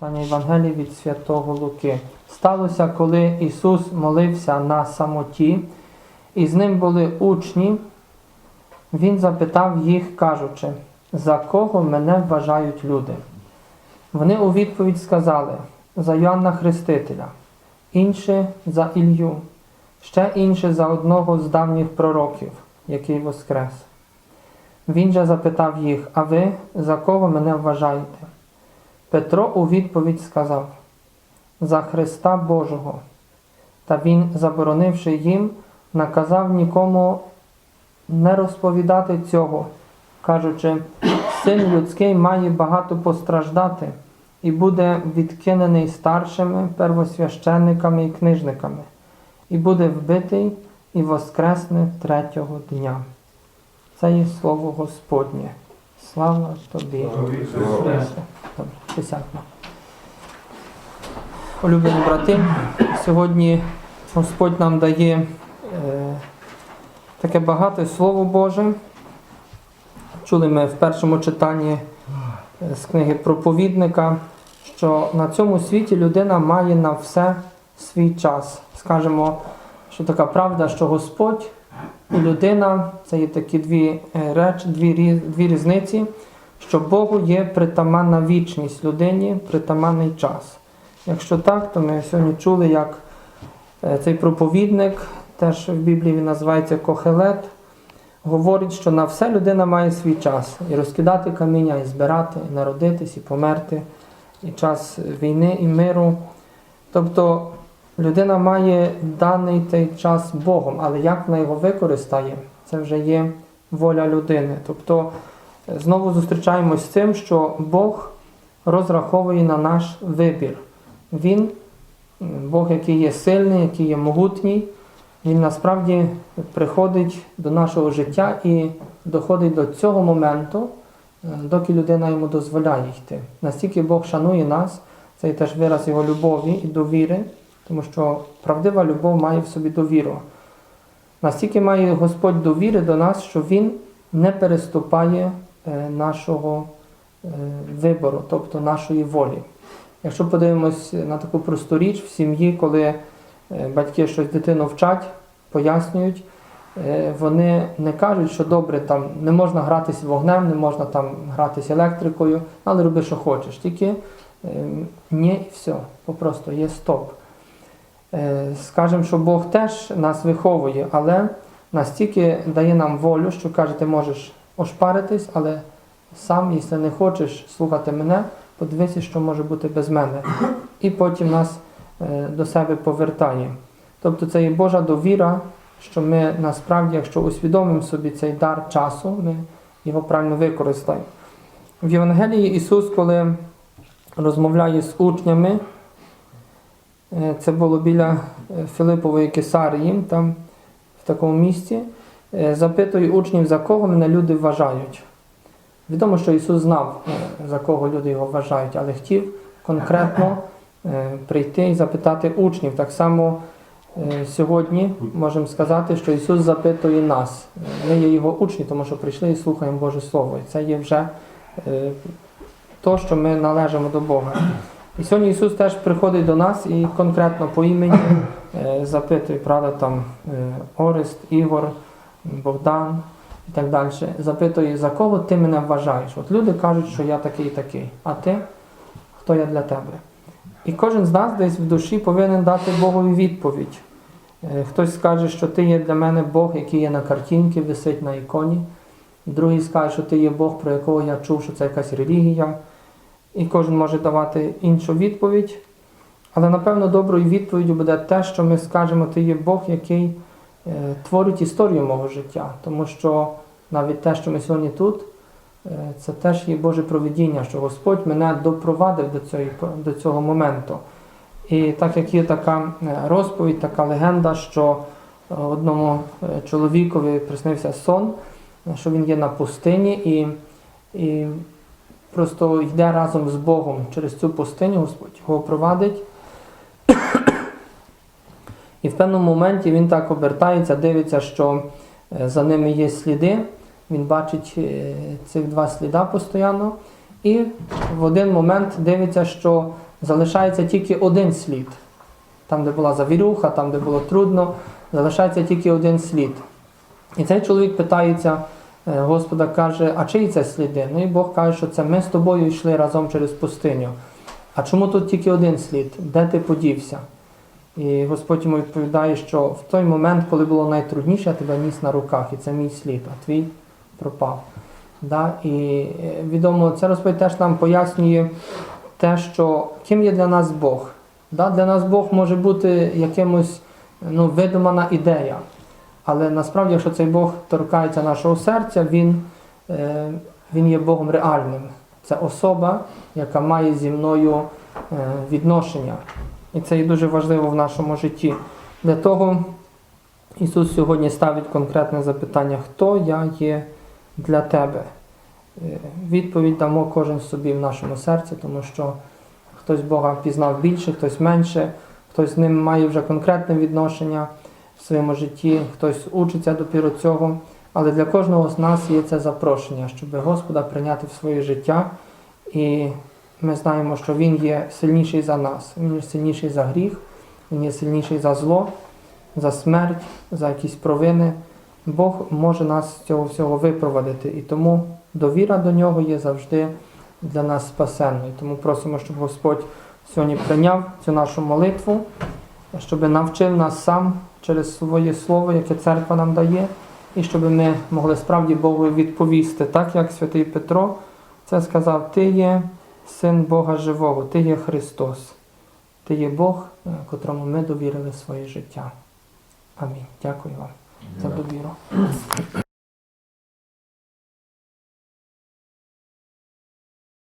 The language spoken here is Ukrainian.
Читання Євангелії від Святого Луки. Сталося, коли Ісус молився на самоті, і з ним були учні, Він запитав їх, кажучи, за кого мене вважають люди? Вони у відповідь сказали за Йоанна Хрестителя, інші за Ілью, ще інші за одного з давніх пророків, який воскрес. Він же запитав їх, а ви за кого мене вважаєте? Петро у відповідь сказав за Христа Божого. Та він, заборонивши їм, наказав нікому не розповідати цього, кажучи, син людський має багато постраждати і буде відкинений старшими первосвященниками і книжниками, і буде вбитий і воскресне третього дня. Це є слово Господнє. Слава тобі, Христе. Присядьмо. Улюблені брати, сьогодні Господь нам дає е, таке багате Слово Боже. Чули ми в першому читанні е, з книги проповідника, що на цьому світі людина має на все свій час. Скажемо, що така правда, що Господь і людина це є такі дві е, речі, дві, дві різниці, що Богу є притаманна вічність, людині притаманний час. Якщо так, то ми сьогодні чули, як е, цей проповідник, теж в Біблії він називається Кохелет, говорить, що на все людина має свій час. І розкидати каміння, і збирати, і народитись, і померти, і час війни і миру. Тобто людина має даний той час Богом, але як вона його використає, це вже є воля людини. Тобто знову зустрічаємось з тим, що Бог розраховує на наш вибір. Він, Бог, який є сильний, який є могутній, він насправді приходить до нашого життя і доходить до цього моменту, е, доки людина йому дозволяє йти. Настільки Бог шанує нас, це теж вираз його любові і довіри, тому що правдива любов має в собі довіру. Настільки має Господь довіри до нас, що Він не переступає нашого е, вибору, тобто нашої волі. Якщо подивимось на таку просту річ в сім'ї, коли е, батьки щось дитину вчать, пояснюють, е, вони не кажуть, що добре, там не можна гратися вогнем, не можна там гратися електрикою, але роби, що хочеш. Тільки е, ні і все, попросту є стоп. Е, Скажемо, що Бог теж нас виховує, але настільки дає нам волю, що каже, ти можеш ошпаритись, але сам, якщо не хочеш слухати мене, подивися, що може бути без мене. І потім нас е, до себе повертає. Тобто це є Божа довіра, що ми насправді, якщо усвідомимо собі цей дар часу, ми його правильно використаємо. В Євангелії Ісус, коли розмовляє з учнями, е, це було біля е, Филипової Кесарії, там в такому місці, е, запитує учнів, за кого мене люди вважають. Відомо, що Ісус знав, е, за кого люди його вважають, але хотів конкретно е, прийти і запитати учнів. Так само сьогодні можемо сказати, що Ісус запитує нас. Ми є Його учні, тому що прийшли і слухаємо Боже Слово. І це є вже то, що ми належимо до Бога. І сьогодні Ісус теж приходить до нас і конкретно по імені запитує, правда, там Орест, Ігор, Богдан і так далі. Запитує, за кого ти мене вважаєш? От люди кажуть, що я такий і такий, а ти хто я для тебе? І кожен з нас десь в душі повинен дати Богові відповідь. Е, Хтось скаже, що ти є для мене Бог, який є на картинці, висить на іконі. Другий скаже, що ти є Бог, про якого я чув, що це якась релігія. І кожен може давати іншу відповідь. Але напевно доброю відповіддю буде те, що ми скажемо, ти є Бог, який е, творить історію мого життя. Тому що навіть те, що ми сьогодні тут, е, це теж є Боже провидіння, що Господь мене допровадив до цього, до цього моменту. І так як є така е, розповідь, така легенда, що одному чоловікові приснився сон, що він є на пустині і, і просто йде разом з Богом через цю пустиню, Господь його провадить. І в певному моменті він так обертається, дивиться, що е, за ними є сліди. Він бачить е, цих два сліда постійно. І в один момент дивиться, що залишається тільки один слід. Там, де була завірюха, там, де було трудно, залишається тільки один слід. І цей чоловік питається, е, Господа каже, а чиї це сліди? Ну і Бог каже, що це ми з тобою йшли разом через пустиню. А чому тут тільки один слід? Де ти подівся? І Господь йому відповідає, що в той момент, коли було найтрудніше, я тебе ніс на руках, і це мій слід, а твій пропав. Да? І е, відомо, це розповідь теж нам пояснює те, що ким є для нас Бог. Да? Для нас Бог може бути якимось ну, видумана ідея. Але насправді, якщо цей Бог торкається нашого серця, він, е, він є Богом реальним. Це особа, яка має зі мною е, відношення. І це є дуже важливо в нашому житті. Для того Ісус сьогодні ставить конкретне запитання, хто я є для тебе. Е, Відповідь дамо кожен собі в нашому серці, тому що хтось Бога пізнав більше, хтось менше, хтось з ним має вже конкретне відношення в своєму житті, хтось учиться допіру цього. Але для кожного з нас є це запрошення, щоб Господа прийняти в своє життя. І ми знаємо, що Він є сильніший за нас, Він є сильніший за гріх, Він є сильніший за зло, за смерть, за якісь провини. Бог може нас з цього всього випровадити. І тому довіра до нього є завжди для нас спасенною. Тому просимо, щоб Господь сьогодні прийняв цю нашу молитву, щоб навчив нас сам через своє слово, яке церква нам дає, і щоб ми могли справді Богу відповісти, так як святий Петро це сказав: Ти є син Бога живого, Ти є Христос, Ти є Бог, е, котрому ми довірили своє життя. Амінь. Дякую вам за довіру.